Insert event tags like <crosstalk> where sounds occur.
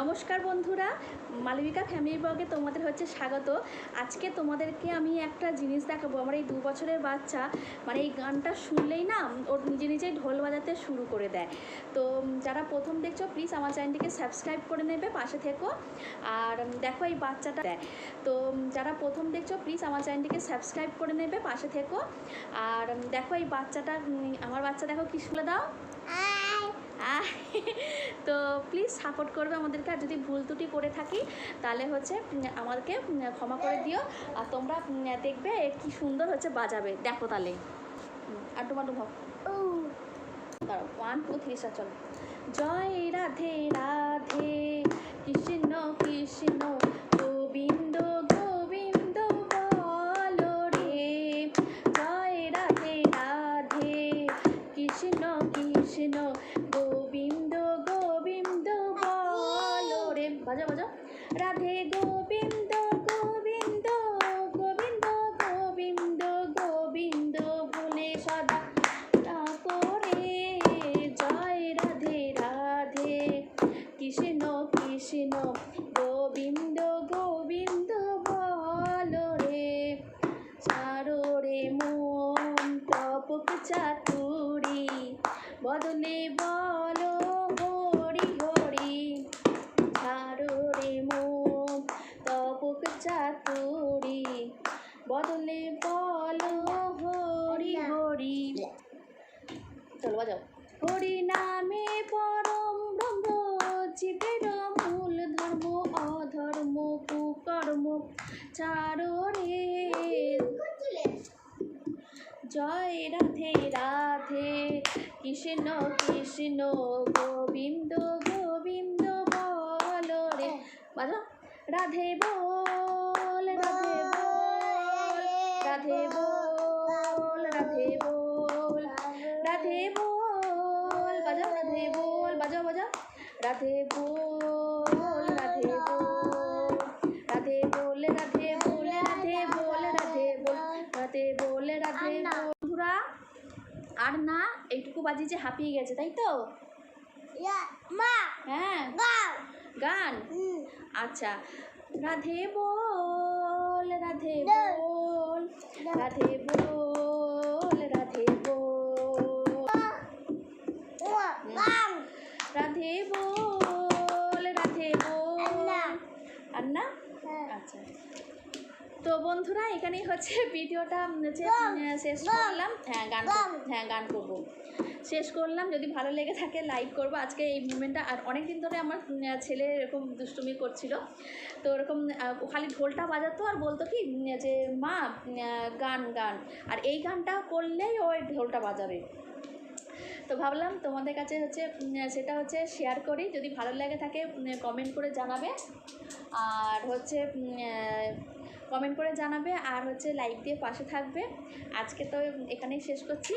নমস্কার বন্ধুরা, মালবিকা ফ্যামিলি ব্লগে তোমাদের হচ্ছে স্বাগত। আজকে তোমাদেরকে আমি একটা জিনিস দেখাবো। আমার এই দু বছরের বাচ্চা মানে এই গানটা শুনলেই না, ওর নিজে নিজেই ঢোল বাজাতে শুরু করে দেয়। তো যারা প্রথম দেখছ প্লিজ আমার চ্যানেলটিকে সাবস্ক্রাইব করে নেবে, পাশে থেকো। আর দেখো এই বাচ্চাটা দেয়। তো যারা প্রথম দেখছ প্লিজ আমার চ্যানেলটিকে সাবস্ক্রাইব করে নেবে, পাশে থেকো। আর দেখো এই বাচ্চাটা আমার বাচ্চা দেখো কি শুনে দাও। <laughs> তো প্লিজ সাপোর্ট করবে আমাদেরকে। আর যদি ভুল ত্রুটি করে থাকি তাহলে হচ্ছে আমাদেরকে ক্ষমা করে দিও। আর তোমরা দেখবে কি সুন্দর হচ্ছে বাজাবে। দেখো তাহলে। আর আড্ডু মাড্ডু ভাব। দাঁড়ো ওয়ান টু থ্রি স্টার চলো। জয় রাধে রাধে কৃষ্ণ কৃষ্ণ গোবিন্দ গোবিন্দ বলো রে জয় রাধে রাধে কৃষ্ণ কৃষ্ণ গোবিন্দ গোবিন্দ বলো রে বাজা বাজা রাধে গোবিন্দ গোবিন্দ গোবিন্দ গোবিন্দ গোবিন্দ বলে সদা না করে জয় রাধে রাধে কৃষ্ণ কৃষ্ণ গোবিন্দ গোবিন্দ বলো রে সারো রে মন তপক চাতুরি। বদলে বলো হরি হরি ছাড়ো রে মন তপক চাতুরি। বদলে বলো হরি হরি চলো বাজাও। হরি নামে পরম ব্রহ্ম জীবের মূল ধর্ম অধর্ম কুকর্ম। চারো রে জয় রাধে রাধে কৃষ্ণ কৃষ্ণ গোবিন্দ গোবিন্দ বল রে বাজা রাধে বল রাধে বল রাধে বল রাধে বল রাধে বল বাজা রাধে বল বাজা বাজা রাধে বল রাধে বল রাধে বল রাধে বল রাধে বল রাধে বল রাধে বল আর না এইটুকু বাজি যে হাঁপিয়ে গেছে তাই তো? হ্যাঁ। গান? আচ্ছা। রাধে বল রাধে বল রাধে বল রাধে বল। রাধে বল রাধে বল। আর না আচ্ছা। তো বন্ধুরা এখানেই হচ্ছে ভিডিওটা। হচ্ছে শেষ করলাম। হ্যাঁ গান হ্যাঁ গান করব। শেষ করলাম। যদি ভালো লেগে থাকে লাইক করব। আজকে এই মুভমেন্টটা আর অনেক দিন ধরে আমার ছেলে এরকম দুষ্টুমি করছিল। তো এরকম আহ, ও খালি ঢোলটা বাজাতো আর বলতো কি যে মা গান গান। আর এই গানটা করলেই ও এই ঢোলটা বাজাবে। তো ভাবলাম তোমাদের কাছে হচ্ছে সেটা হচ্ছে শেয়ার করি। যদি ভালো লাগে থাকে কমেন্ট করে জানাবে। আর হচ্ছে কমেন্ট করে জানাবে। আর হচ্ছে লাইক দিয়ে পাশে থাকবে। আজকে তো এখানেই শেষ করছি।